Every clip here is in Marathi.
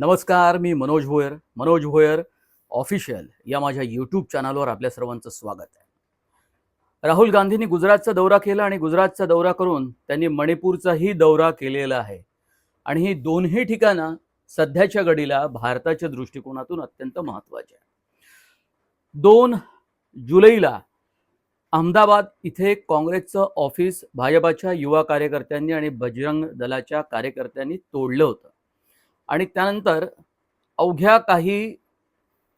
नमस्कार मी मनोज भोयर. मनोज भोयर ऑफिशियल या माझ्या यूट्यूब चॅनलवर आपल्या सर्वांचं स्वागत आहे. राहुल गांधींनी गुजरातचा दौरा केला आणि गुजरातचा दौरा करून त्यांनी मणिपूरचाही दौरा केलेला आहे. आणि ही दोन्ही ठिकाणं सध्याच्या घडीला भारताच्या दृष्टिकोनातून अत्यंत महत्त्वाची आहे. दोन जुलैला अहमदाबाद इथे काँग्रेसचं ऑफिस भाजपाच्या युवा कार्यकर्त्यांनी आणि बजरंग दलाच्या कार्यकर्त्यांनी तोडलं होतं. आणि त्यानंतर अवघ्या काही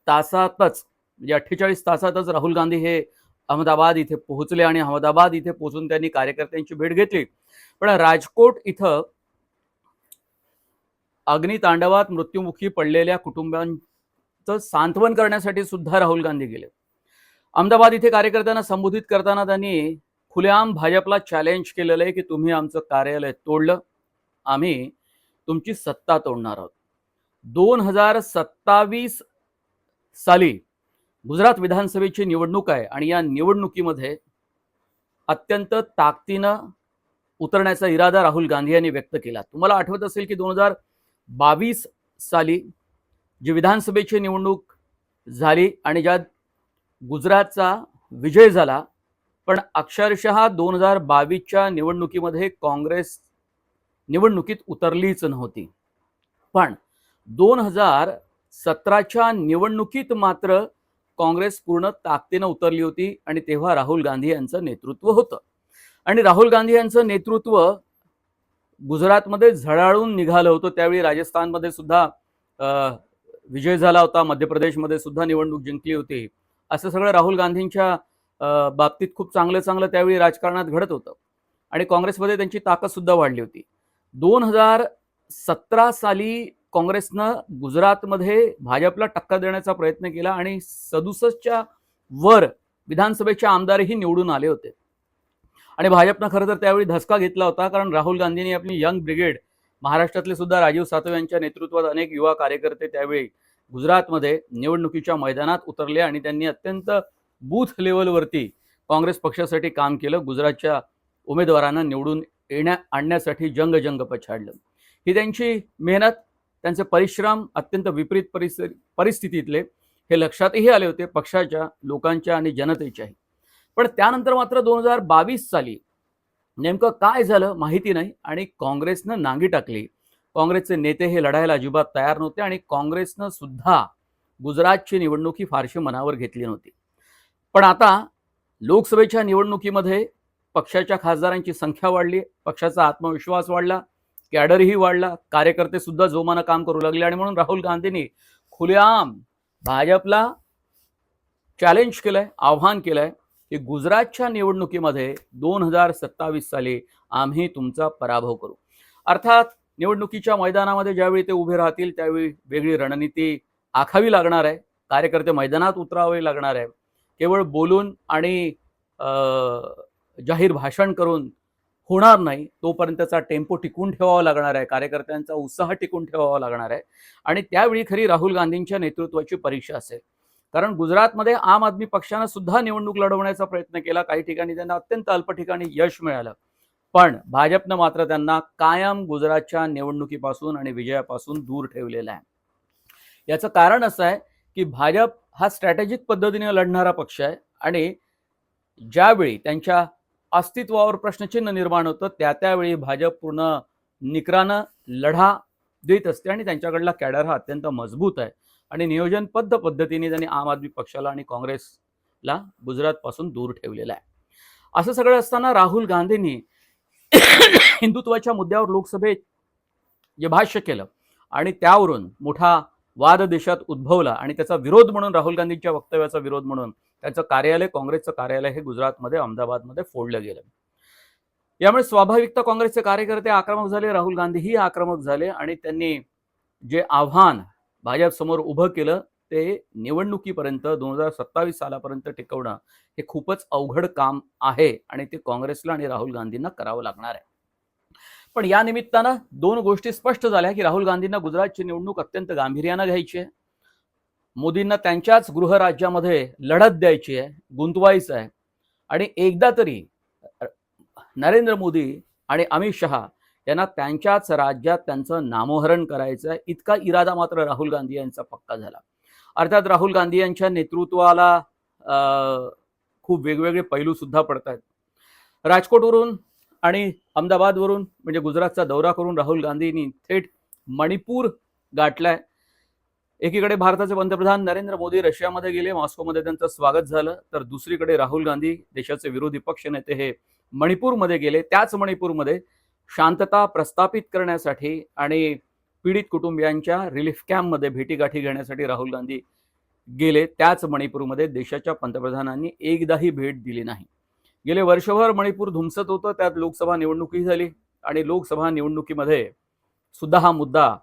तासातच म्हणजे अठ्ठेचाळीस तासातच राहुल गांधी हे अहमदाबाद इथे पोहोचले आणि अहमदाबाद इथे पोहोचून त्यांनी कार्यकर्त्यांची भेट घेतली. पण राजकोट इथं अग्नितांडवात मृत्युमुखी पडलेल्या कुटुंबांचं सांत्वन करण्यासाठी सुद्धा राहुल गांधी गेले. अहमदाबाद इथे कार्यकर्त्यांना संबोधित करताना त्यांनी खुलेआम भाजपला चॅलेंज केलेलं आहे की तुम्ही आमचं कार्यालय तोडलं. आम्ही तुमची सत्ता तोडणार आहोत. दोन हजार सत्तावीस साली गुजरात विधानसभेची निवडणूक आहे आणि या निवडणुकीमध्ये अत्यंत ताकदीनं उतरण्याचा इरादा राहुल गांधी यांनी व्यक्त केला. तुम्हाला आठवत असेल की दोन हजार बावीस साली जी विधानसभेची निवडणूक झाली आणि ज्यात गुजरातचा विजय झाला पण अक्षरशः दोन हजार बावीसच्या निवडणुकीमध्ये काँग्रेस निवडणुकीत उतरलीच नव्हती. पण दोन हजार सतराच्या निवडणुकीत मात्र काँग्रेस पूर्ण ताकदीनं उतरली होती आणि तेव्हा राहुल गांधी यांचं नेतृत्व होतं. आणि राहुल गांधी यांचं नेतृत्व गुजरातमध्ये झळाळून निघालं होतं. त्यावेळी राजस्थानमध्ये सुद्धा विजय झाला होता. मध्य प्रदेशमध्ये सुद्धा निवडणूक जिंकली होती. असं सगळं राहुल गांधींच्या बाबतीत खूप चांगलं चांगलं त्यावेळी राजकारणात घडत होतं. आणि काँग्रेसमध्ये त्यांची ताकद सुद्धा वाढली होती. दोन हजार सतरा साली काँग्रेसनं गुजरातमध्ये भाजपला टक्का देण्याचा प्रयत्न केला आणि सदुसष्टच्या वर विधानसभेचे आमदारही निवडून आले होते. आणि भाजपनं खरं तर त्यावेळी धसका घेतला होता कारण राहुल गांधींनी आपली यंग ब्रिगेड महाराष्ट्रातले सुद्धा राजीव सातव यांच्या नेतृत्वात अनेक युवा कार्यकर्ते त्यावेळी गुजरातमध्ये निवडणुकीच्या मैदानात उतरले आणि त्यांनी अत्यंत बूथ लेवलवरती काँग्रेस पक्षासाठी काम केलं गुजरातच्या उमेदवारांना निवडून येण्या आणण्यासाठी जंग जंग पछाडलं. ही त्यांची मेहनत त्यांचे परिश्रम अत्यंत विपरीत परिस्थिती परिस्थितीतले हे लक्षातही आले होते पक्षाच्या लोकांच्या आणि जनतेच्याही. पण त्यानंतर मात्र दोन हजार बावीस साली नेमकं काय झालं माहिती नाही आणि काँग्रेसनं नांगी टाकली. काँग्रेसचे नेते हे लढायला अजिबात तयार नव्हते आणि काँग्रेसनं सुद्धा गुजरातची निवडणूक ही फारशी मनावर घेतली नव्हती. पण आता लोकसभेच्या निवडणुकीमध्ये पक्षाच्या खासदारांची संख्या वाढली पक्षाचा आत्मविश्वास वाढला कॅडरही वाढला कार्यकर्ते सुद्धा जोमानं काम करू लागले आणि म्हणून राहुल गांधींनी खुलेआम भाजपला चॅलेंज केलंय आव्हान केलंय की गुजरातच्या निवडणुकीमध्ये दोन हजार सत्तावीस साली आम्ही तुमचा पराभव करू. अर्थात निवडणुकीच्या मैदानामध्ये ज्यावेळी ते उभे राहतील त्यावेळी वेगळी रणनीती आखावी लागणार आहे कार्यकर्ते मैदानात उतरावे लागणार आहे. केवळ बोलून आणि अं, जाहीर भाषण करून होणार नाही तोपर्यंतचा टेम्पो टिकून ठेवावा लागणार आहे कार्यकर्त्यांचा उत्साह टिकून ठेवावा लागणार आहे. आणि त्यावेळी खरी राहुल गांधींच्या नेतृत्वाची परीक्षा असेल. कारण गुजरातमध्ये आम आदमी पक्षानं सुद्धा निवडणूक लढवण्याचा प्रयत्न केला. काही ठिकाणी त्यांना अत्यंत अल्प ठिकाणी यश मिळालं. पण भाजपनं मात्र त्यांना कायम गुजरातच्या निवडणुकीपासून आणि विजयापासून दूर ठेवलेलं आहे. याचं कारण असं आहे की भाजप हा स्ट्रॅटेजिक पद्धतीने लढणारा पक्ष आहे. आणि ज्यावेळी त्यांच्या अस्तित्वावर प्रश्नचिन्ह निर्माण होतं. त्या त्यावेळी भाजप पूर्ण निकरानं लढा देत असते आणि त्यांच्याकडला कॅडर हा अत्यंत मजबूत आहे. आणि नियोजनबद्ध पद्धतीने त्यांनी आम आदमी पक्षाला आणि काँग्रेसला गुजरातपासून दूर ठेवलेलं आहे. असं सगळं असताना राहुल गांधींनी हिंदुत्वाच्या मुद्द्यावर लोकसभेत जे भाष्य केलं आणि त्यावरून मोठा वाद देशात उद्भवला आणि त्याचा विरोध म्हणून राहुल गांधींच्या वक्तव्याचा विरोध म्हणून त्यांचं कार्यालय काँग्रेसचं कार्यालय हे गुजरातमध्ये अहमदाबादमध्ये फोडलं गेलं. यामुळे स्वाभाविकता काँग्रेसचे कार्यकर्ते आक्रमक झाले राहुल गांधीही आक्रमक झाले आणि त्यांनी जे आव्हान भाजप समोर उभं केलं ते निवडणुकीपर्यंत दोन हजार सत्तावीस सालापर्यंत टिकवणं हे खूपच अवघड काम आहे आणि ते काँग्रेसला आणि राहुल गांधींना करावं लागणार आहे. पण या निमित्तानं दोन गोष्टी स्पष्ट झाल्या की राहुल गांधींना गुजरातची निवडणूक अत्यंत गांभीर्यानं घ्यायची आहे. मोदींना त्यांच्याच गृहराज्यामध्ये लढत द्यायची आहे गुंतवायचं आहे. आणि एकदा तरी नरेंद्र मोदी आणि अमित शहा यांना त्यांच्याच राज्यात त्यांचं नामोहरण करायचं आहे. इतका इरादा मात्र राहुल गांधी यांचा पक्का झाला. अर्थात राहुल गांधी यांच्या नेतृत्वाला खूप वेगवेगळे पैलू सुद्धा पडत आहेत राजकोटवरून आणि अहमदाबादवरून म्हणजे गुजरातचा दौरा करून राहुल गांधींनी थेट मणिपूर गाठलाय. एकीकडे भारताचे पंतप्रधान नरेंद्र मोदी रशियामध्ये गेले मॉस्कोमध्ये त्यांचं स्वागत झालं तर दुसरीकडे राहुल गांधी देशाचे विरोधी पक्ष नेते हे मणिपूरमध्ये गेले. त्याच मणिपूरमध्ये शांतता प्रस्थापित करण्यासाठी आणि पीडित कुटुंबियांच्या रिलीफ कॅम्पमध्ये भेटीगाठी घेण्यासाठी राहुल गांधी गेले. त्याच मणिपूरमध्ये देशाच्या पंतप्रधानांनी एकदाही भेट दिली नाही. गेले वर्षभर मणिपूर धुमसत होतं त्यात लोकसभा निवडणुकी झाली आणि लोकसभा निवडणुकीमध्ये सुद्धा हा मुद्दा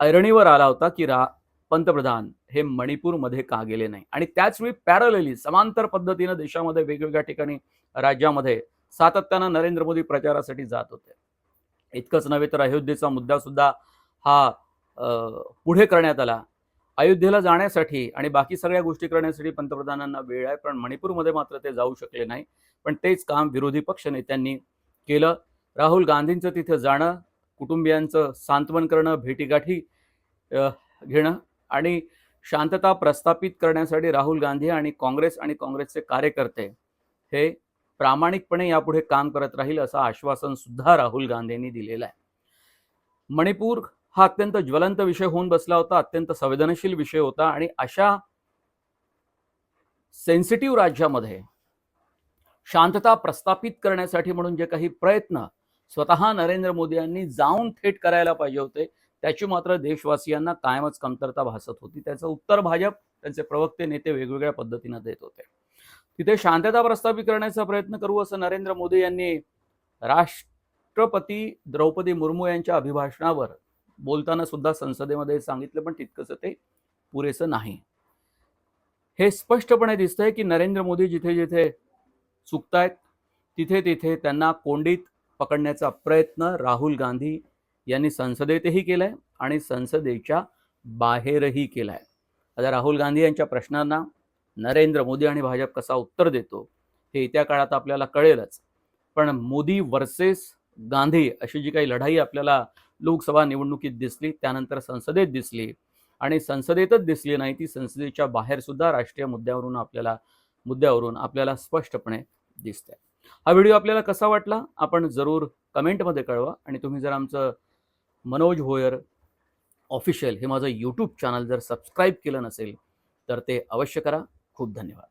ऐरणीवर आला होता की रा पंतप्रधान हे मणिपूरमध्ये का गेले नाही? आणि त्याच वेळी पॅरलली समांतर पद्धतीनं देशामध्ये वेगवेगळ्या ठिकाणी राज्यामध्ये सातत्यानं नरेंद्र मोदी प्रचारासाठी जात होते. इतकंच नव्हे तर अयोध्येचा मुद्दा सुद्धा हा पुढे करण्यात आला. अयोध्येला जाण्यासाठी आणि बाकी सगळ्या गोष्टी करण्यासाठी पंतप्रधानांना वेळ आहे पण मणिपूरमध्ये मात्र ते जाऊ शकले नाही. पण तेच काम विरोधी पक्ष नेत्यांनी केलं. राहुल गांधींचं तिथे जाणं कुटुंबियांचं सांत्वन करणं भेटीगाठी घेणं आणि शांतता प्रस्थापित करण्यासाठी राहुल गांधी आणि काँग्रेस आणि काँग्रेसचे कार्यकर्ते हे प्रामाणिकपणे यापुढे काम करत राहील असं आश्वासन सुद्धा राहुल गांधींनी दिलेलं आहे. मणिपूर हा अत्यंत ज्वलंत विषय होऊन बसला होता अत्यंत संवेदनशील विषय होता आणि अशा सेन्सिटिव्ह राज्यामध्ये शांतता प्रस्थापित करण्यासाठी म्हणून जे काही प्रयत्न स्वतः नरेंद्र मोदी यांनी जाऊन थेट करायला पाहिजे होते. त्याची मात्र देशवासियांना कायमच कमतरता भासत होती. त्याचं उत्तर भाजप त्यांचे प्रवक्ते नेते वेगवेगळ्या पद्धतीनं देत होते. तिथे शांतता प्रस्थापित करण्याचा प्रयत्न करू असं नरेंद्र मोदी यांनी राष्ट्रपती द्रौपदी मुर्मू यांच्या अभिभाषणावर बोलताना सुद्धा संसदेमध्ये सांगितलं पण तितकंच ते पुरेसं नाही. हे स्पष्टपणे दिसतंय की नरेंद्र मोदी जिथे जिथे चुकतायत तिथे तिथे त्यांना कोंडीत पकडण्याचा प्रयत्न राहुल गांधी यांनी संसदेतही केला आहे आणि संसदेच्या बाहेरही केला आहे आता राहुल गांधी यांच्या प्रश्नांना नरेंद्र मोदी आणि भाजप कसा उत्तर देतो हे येत्या काळात आपल्याला कळेलच. पण मोदी वर्सेस गांधी अशी जी काही लढाई आपल्याला लोकसभा निवडणुकीत दिसली त्यानंतर संसदेत दिसली आणि संसदेतच दिसली नाही ती संसदेच्या बाहेरसुद्धा राष्ट्रीय मुद्द्यावरून आपल्याला मुद्द्यावरून आपल्याला स्पष्टपणे दिसते हा व्हिडिओ आपल्याला कसा वाटला आपण जरूर कमेंटमध्ये कळवा. आणि तुम्ही जर आमचं मनोज होयर ऑफिशियल हे माझं यूट्यूब चॅनल जर सबस्क्राईब केलं नसेल तर ते अवश्य करा. खूप धन्यवाद.